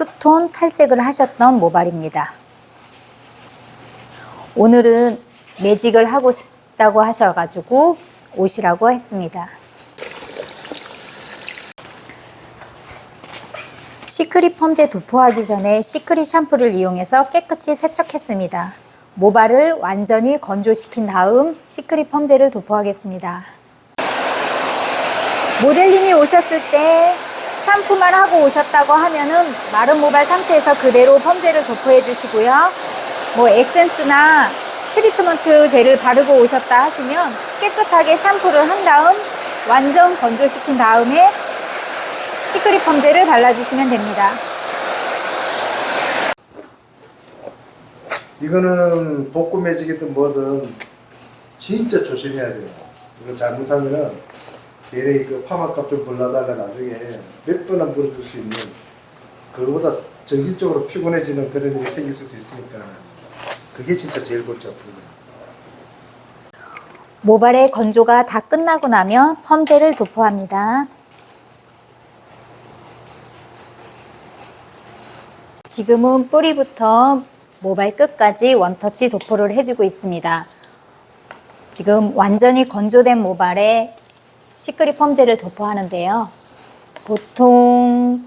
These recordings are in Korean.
투톤 탈색을 하셨던 모발입니다. 오늘은 매직을 하고 싶다고 하셔가지고 오시라고 했습니다. 시크릿 펌제 도포하기 전에 시크릿 샴푸를 이용해서 깨끗이 세척했습니다. 모발을 완전히 건조시킨 다음 시크릿 펌제를 도포하겠습니다. 모델님이 오셨을 때 샴푸만 하고 오셨다고 하면은 마른 모발 상태에서 그대로 펌제를 도포해 주시고요. 뭐 에센스나 트리트먼트 젤을 바르고 오셨다 하시면 깨끗하게 샴푸를 한 다음 완전 건조시킨 다음에 시크릿 펌제를 발라주시면 됩니다. 이거는 볶음 매직이든 뭐든 진짜 조심해야 돼요. 이거 잘못하면은 얘네 그 파마값 좀 벌려다가 나중에 몇 번 안 벌어줄 수 있는 그거보다 정신적으로 피곤해지는 그런 일이 생길 수도 있으니까 그게 진짜 제일 골치 아프거든요. 모발의 건조가 다 끝나고 나면 펌제를 도포합니다. 지금은 뿌리부터 모발 끝까지 원터치 도포를 해주고 있습니다. 지금 완전히 건조된 모발에 시크릿 펌제를 도포하는데요. 보통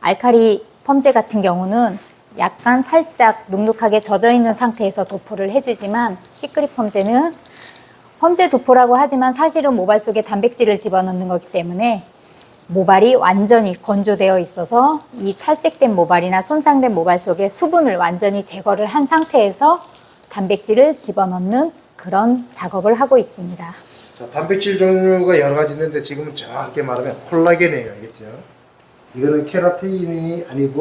알카리 펌제 같은 경우는 약간 살짝 눅눅하게 젖어 있는 상태에서 도포를 해주지만 시크릿 펌제는 펌제 도포라고 하지만 사실은 모발 속에 단백질을 집어넣는 거기 때문에 모발이 완전히 건조되어 있어서 이 탈색된 모발이나 손상된 모발 속에 수분을 완전히 제거를 한 상태에서 단백질을 집어넣는 그런 작업을 하고 있습니다. 자, 단백질 종류가 여러 가지 있는데 지금은 정확하게 말하면 콜라겐이에요. 알겠죠? 이거는 케라틴이 아니고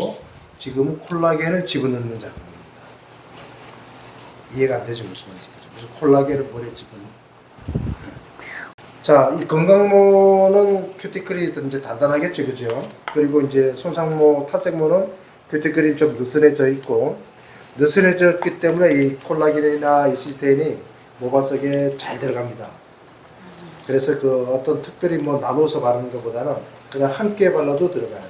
지금은 콜라겐을 집어넣는 작업입니다. 이해가 안 되죠? 무슨. 무슨 콜라겐을 머리에 집어넣는. 자, 이 건강모는 큐티클이 이제 단단하겠죠, 그죠? 그리고 이제 손상모, 탈색모는 큐티클이 좀 느슨해져 있고, 느슨해졌기 때문에 이 콜라겐이나 이 시스테인이 모발 속에 잘 들어갑니다. 그래서 그 어떤 특별히 뭐 나눠서 바르는 것보다는 그냥 함께 발라도 들어가요.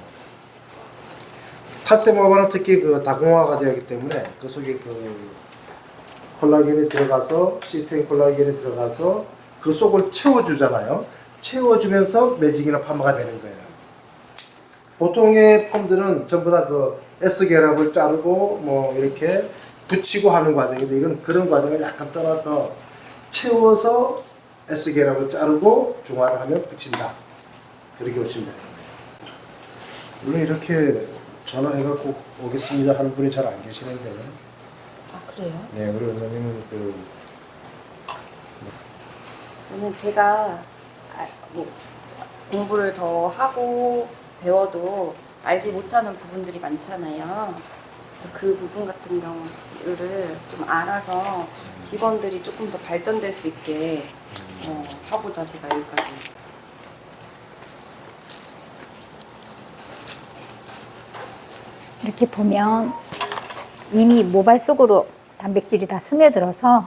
탈색 모발은 특히 그 다공화가 되었기 때문에 그 속에 그 콜라겐이 들어가서 시스테인 콜라겐이 들어가서 그 속을 채워주잖아요. 채워주면서 매직이나 파마가 되는 거예요. 보통의 펌들은 전부 다 그 S 결합을 자르고 뭐 이렇게 붙이고 하는 과정인데 이건 그런 과정을 약간 떠나서 채워서 S 결합을 자르고 중화를 하면 붙인다. 그렇게 오시면 됩니다. 원래 이렇게 전화해갖고 오겠습니다 하는 분이 잘 안 계시는데 아 그래요? 네 그러면 그 저는 제가 아, 뭐 공부를 더 하고 배워도 알지 못하는 부분들이 많잖아요. 그래서 그 부분 같은 경우를 좀 알아서 직원들이 조금 더 발전될 수 있게 어, 하고자 제가 여기까지. 이렇게 보면 이미 모발 속으로 단백질이 다 스며들어서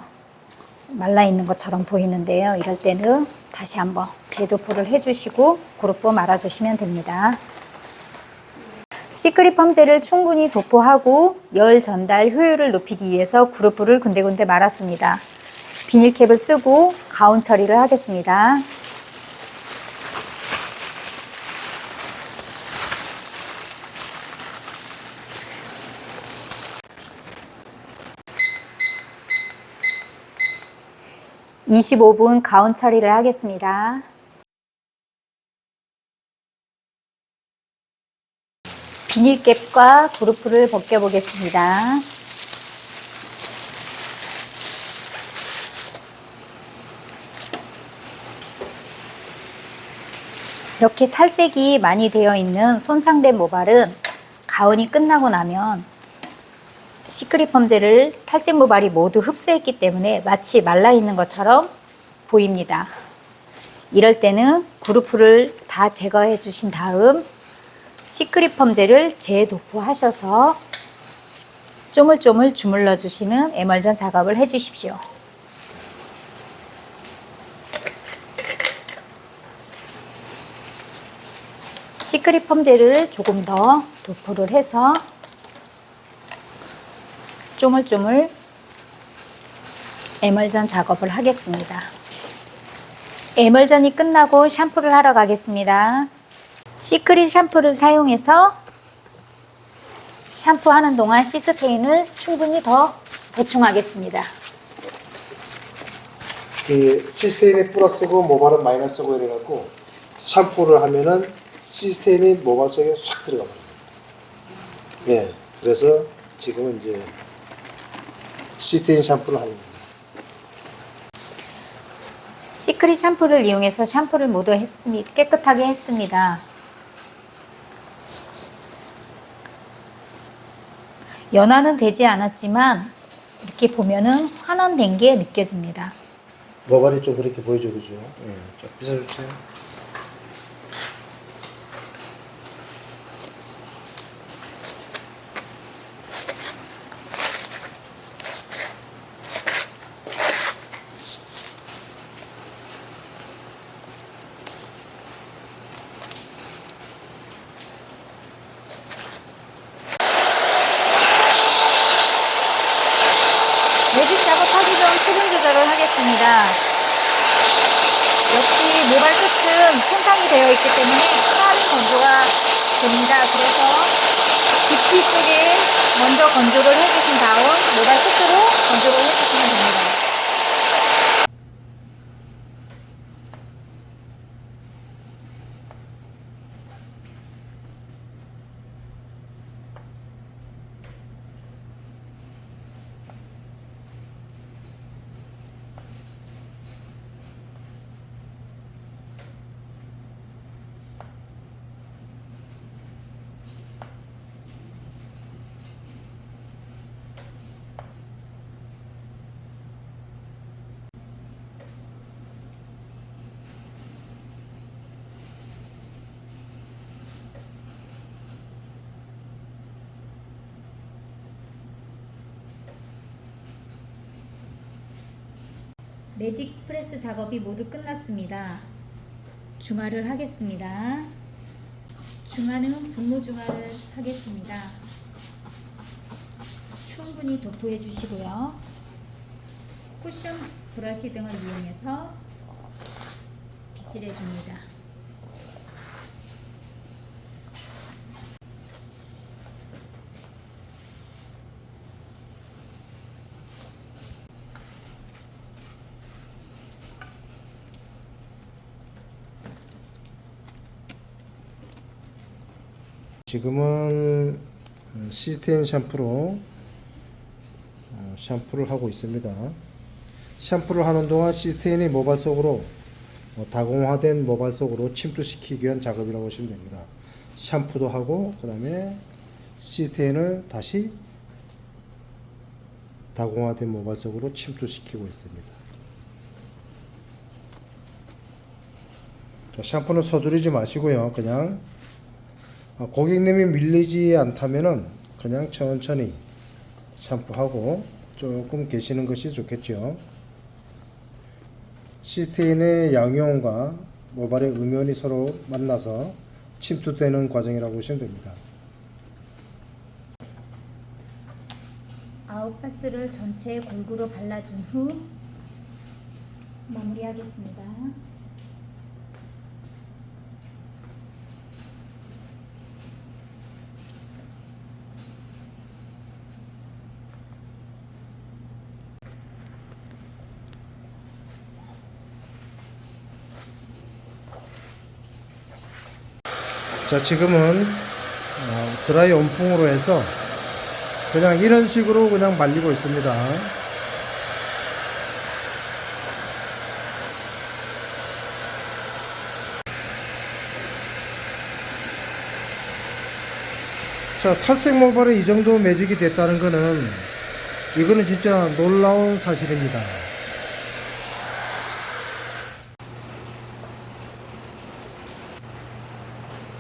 말라 있는 것처럼 보이는데요. 이럴 때는 다시 한번 재도포를 해주시고 그룹부 말아주시면 됩니다. 시크릿 펌제를 충분히 도포하고 열 전달 효율을 높이기 위해서 그룹부를 군데군데 말았습니다. 비닐캡을 쓰고 가운 처리를 하겠습니다. (25분) 가운 처리를 하겠습니다. 비닐캡과 그루프를 벗겨보겠습니다. 이렇게 탈색이 많이 되어 있는 손상된 모발은 가온이 끝나고 나면 시크릿 펌제를 탈색 모발이 모두 흡수했기 때문에 마치 말라 있는 것처럼 보입니다. 이럴 때는 그루프를 다 제거해 주신 다음 시크릿 펌제를 재도포하셔서 쪼물쪼물 주물러 주시는 에멀전 작업을 해 주십시오. 시크릿 펌젤을 조금 더 도포를 해서 쪼물쪼물 에멀전 작업을 하겠습니다. 에멀전이 끝나고 샴푸를 하러 가겠습니다. 시크릿 샴푸를 사용해서 샴푸하는 동안 시스테인을 충분히 더 보충하겠습니다. 그 시스테인이 플러스고 모발은 마이너스고 이래갖고 샴푸를 하면은 시스테인이 모발 속에 싹 들어가 버려요. 네, 그래서 지금은 이제 시스테인 샴푸를 하는 거예요. 시크릿 샴푸를 이용해서 샴푸를 모두 했습니다. 깨끗하게 했습니다. 연화는 되지 않았지만 이렇게 보면은 환원된 게 느껴집니다. 모발이 좀 그렇게 보이죠, 그죠? 예, 좀 빗어주세요. 매직 작업하기 전 수분 조절을 하겠습니다. 역시 모발 끝은 손상이 되어 있기 때문에 빠른 건조가 됩니다. 그래서 빗지 쪽에 먼저 건조를 해주신 다음 모발 끝으로 건조를 해주시면 됩니다. 매직 프레스 작업이 모두 끝났습니다. 중화를 하겠습니다. 중화는 분무 중화를 하겠습니다. 충분히 도포해 주시고요. 쿠션 브러쉬 등을 이용해서 빗질해 줍니다. 지금은 음, 시스테인 샴푸로 어, 샴푸를 하고 있습니다. 샴푸를 하는 동안 시스테인이 모발 속으로 어, 다공화된 모발 속으로 침투시키기 위한 작업이라고 보시면 됩니다. 샴푸도 하고 그 다음에 시스테인을 다시 다공화된 모발 속으로 침투시키고 있습니다. 자, 샴푸는 서두르지 마시고요. 그냥 어, 고객님이 밀리지 않다면은 그냥 천천히 샴푸하고 조금 계시는 것이 좋겠죠. 시스테인의 양이온과 모발의 음이온이 서로 만나서 침투되는 과정이라고 보시면 됩니다. 아웃파스를 전체에 골고루 발라준 후 마무리하겠습니다. 자, 지금은 어, 드라이 온풍으로 해서 그냥 이런 식으로 그냥 말리고 있습니다. 자, 탈색 모발이 이 정도 매직이 됐다는 거는 이거는 진짜 놀라운 사실입니다.